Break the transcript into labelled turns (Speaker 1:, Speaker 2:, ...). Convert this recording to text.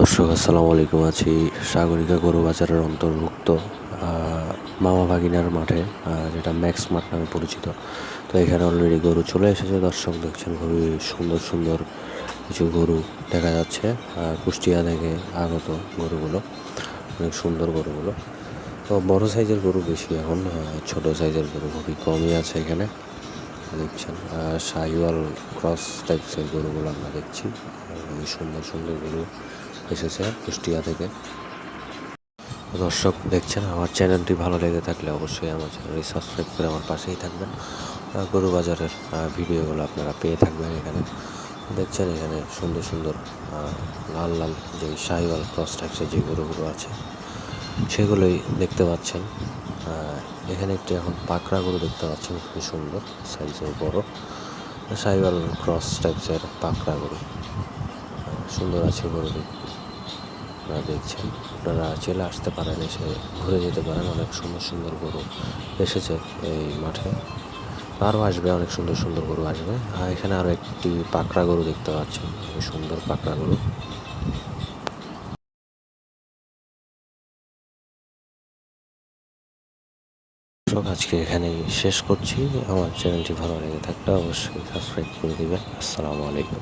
Speaker 1: দর্শক, আসসালামু আলাইকুম। আছি সাগরিকা গরু বাজারের অন্তর্ভুক্ত মামা ভাগিনার মাঠে যেটা ম্যাক্স মাঠ নামে পরিচিত। তো এখানে অলরেডি গরু চলে এসেছে। দর্শক দেখছেন খুবই সুন্দর সুন্দর কিছু গরু দেখা যাচ্ছে কুষ্টিয়া থেকে আগত গরুগুলো, অনেক সুন্দর গরুগুলো। তো বড় সাইজের গরু বেশি এখন ছোট সাইজের গরু খুবই কমই আছে এখানে। দেখছেন শাহিওয়াল ক্রস টাইপসের গরুগুলো আমরা দেখছি। খুবই সুন্দর সুন্দর গরু। এসেছে কুষ্টিয়া থেকে। দর্শক দেখছেন, আমার চ্যানেলটি ভালো লেগে থাকলে অবশ্যই আমার চ্যানেলটি সাবস্ক্রাইব করে আমার পাশেই থাকবেন। গরু বাজারের ভিডিওগুলো আপনারা পেয়ে থাকবেন এখানে। দেখছেন এখানে সুন্দর সুন্দর লাল লাল যে শাহিওয়াল ক্রস টাইপসের যে গরুগুলো আছে, সেগুলোই দেখতে পাচ্ছেন। এখানে একটি এখন পাকড়া গরু দেখতে পাচ্ছেন, খুবই সুন্দর সাইজেও বড়। সাইওয়াল ক্রস টাইপসের পাকড়া গরু। সুন্দর আছে গরুটি আপনারা দেখছেন, আপনারা চলে আসতে পারেন, এসে ঘুরে যেতে পারেন। অনেক সুন্দর সুন্দর গরু এসেছে এই মাঠে। আরও আসবে, অনেক সুন্দর সুন্দর গরু আসবে। আর এখানে আরও একটি পাকড়া গরু দেখতে পাচ্ছেন সুন্দর পাকড়া গরু। আজকে এখানেই শেষ করছি। আমার চ্যানেলটি ভালো লেগে থাকলে অবশ্যই সাবস্ক্রাইব করে দেবেন। আসসালামু আলাইকুম।